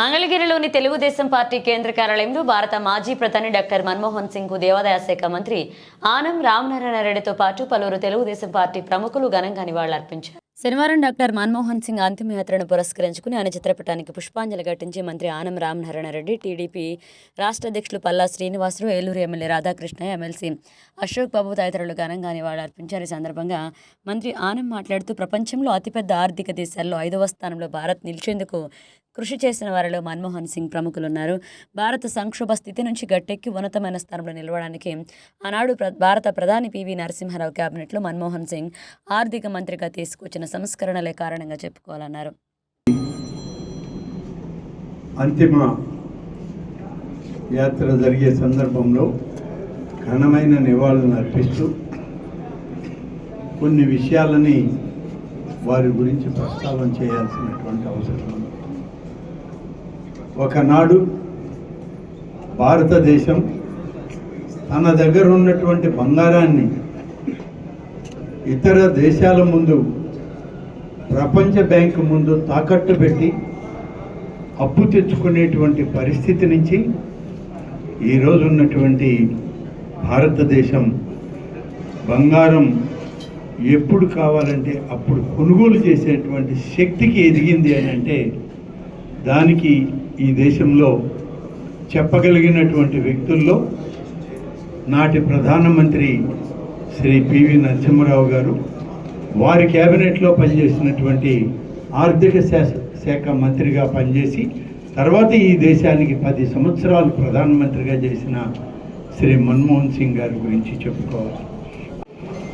మంగళగిరిలోని తెలుగుదేశం పార్టీ కేంద్ర కార్యాలయంలో భారత మాజీ ప్రధాని డాక్టర్ మన్మోహన్ సింగ్కు దేవాదాయ శాఖ మంత్రి ఆనం రామనారాయణ రెడ్డితో పాటు పలువురు తెలుగుదేశం పార్టీ ప్రముఖులు ఘనంగా నివాళులర్పించారు. శనివారం డాక్టర్ మన్మోహన్ సింగ్ అంతిమయాత్రను పురస్కరించుకుని ఆయన చిత్రపటానికి పుష్పాంజలి ఘటించి మంత్రి ఆనం రామనారాయణ రెడ్డి టీడీపీ రాష్ట్ర అధ్యక్షులు పల్లా శ్రీనివాసరావు ఏలూరు ఎమ్మెల్యే రాధాకృష్ణ ఎమ్మెల్సీ అశోక్ బాబు తదితరులు ఘనంగా నివాళులర్పించారు. ఈ సందర్భంగా మంత్రి ఆనం మాట్లాడుతూ ప్రపంచంలో అతిపెద్ద ఆర్థిక దేశాల్లో ఐదవ స్థానంలో భారత్ నిలిచేందుకు కృషి చేసిన వారిలో మన్మోహన్ సింగ్ ప్రముఖులున్నారు. భారత సంక్షోభ స్థితి నుంచి గట్టెక్కి ఉన్నతమైన స్థానంలో నిలవడానికి ఆనాడు ప్ర- భారత ప్రధాని పివి నరసింహారావు కేబినెట్లో మన్మోహన్ సింగ్ ఆర్థిక మంత్రిగా తీసుకొచ్చిన సంస్కరణలే కారణంగా చెప్పుకోవాలన్నారు. అంతిమ యాత్ర జరిగే సందర్భంలో ఘనమైన నివాళులను అర్పిస్తూ కొన్ని విషయాలని వారి గురించి ప్రస్తావన చేయాల్సినటువంటి అవసరం ఉంది. ఒకనాడు భారతదేశం తన దగ్గర ఉన్నటువంటి బంగారాన్ని ఇతర దేశాల ముందు ప్రపంచ బ్యాంకు ముందు తాకట్టు పెట్టి అప్పు తెచ్చుకునేటువంటి పరిస్థితి నుంచి ఈరోజు ఉన్నటువంటి భారతదేశం బంగారం ఎప్పుడు కావాలంటే అప్పుడు కొనుగోలు చేసేటువంటి శక్తికి ఎదిగింది అని అంటే దానికి ఈ దేశంలో చెప్పగలిగినటువంటి వ్యక్తుల్లో నాటి ప్రధానమంత్రి శ్రీ పివి నరసింహరావు గారు వారి క్యాబినెట్లో పనిచేసినటువంటి ఆర్థిక శాఖ శాఖ మంత్రిగా పనిచేసి తర్వాత ఈ దేశానికి పది సంవత్సరాలు ప్రధానమంత్రిగా చేసిన శ్రీ మన్మోహన్ సింగ్ గారి గురించి చెప్పుకోవాలి.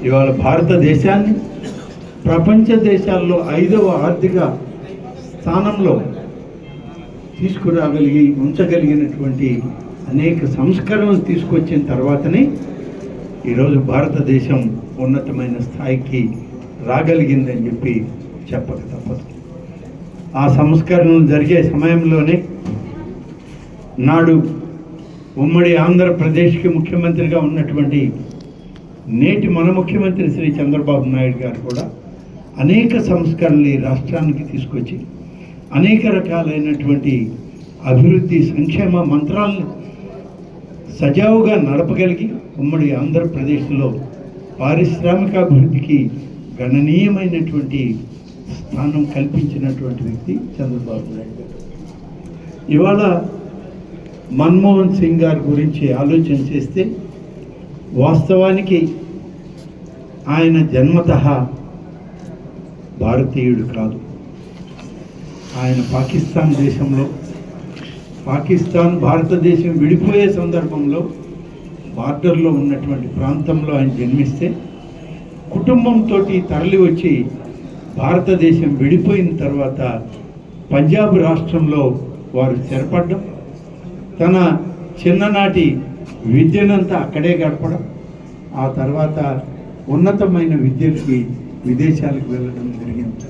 ఇవాళ భారతదేశాన్ని ప్రపంచ దేశాల్లో ఐదవ ఆర్థిక స్థానంలో తీసుకురాగలిగి ఉంచగలిగినటువంటి అనేక సంస్కరణలు తీసుకొచ్చిన తర్వాతనే ఈరోజు భారతదేశం ఉన్నతమైన స్థాయికి రాగలిగిందని చెప్పి చెప్పక తప్పదు. ఆ సంస్కరణలు జరిగే సమయంలోనే నాడు ఉమ్మడి ఆంధ్రప్రదేశ్కి ముఖ్యమంత్రిగా ఉన్నటువంటి నేటి మన ముఖ్యమంత్రి శ్రీ చంద్రబాబు నాయుడు గారు కూడా అనేక సంస్కరణలు ఈ రాష్ట్రానికి తీసుకొచ్చి అనేక రకాలైనటువంటి అభివృద్ధి సంక్షేమ మంత్రాలను సజావుగా నడపగలిగి ఉమ్మడి ఆంధ్రప్రదేశ్లో పారిశ్రామికాభివృద్ధికి గణనీయమైనటువంటి స్థానం కల్పించినటువంటి వ్యక్తి చంద్రబాబు నాయుడు గారు. ఇవాళ మన్మోహన్ సింగ్ గారి గురించి ఆలోచన చేస్తే వాస్తవానికి ఆయన జన్మత భారతీయుడు కాదు. ఆయన పాకిస్తాన్ దేశంలో. పాకిస్తాన్ భారతదేశం విడిపోయే సందర్భంలో బార్డర్లో ఉన్నటువంటి ప్రాంతంలో ఆయన జన్మిస్తే కుటుంబంతో తరలి వచ్చి భారతదేశం విడిపోయిన తర్వాత పంజాబ్ రాష్ట్రంలో వారు స్థిరపడ్డం తన చిన్ననాటి విద్యనంతా అక్కడే గడపడం ఆ తర్వాత ఉన్నతమైన విద్యకి విదేశాలకు వెళ్ళడం జరిగింది.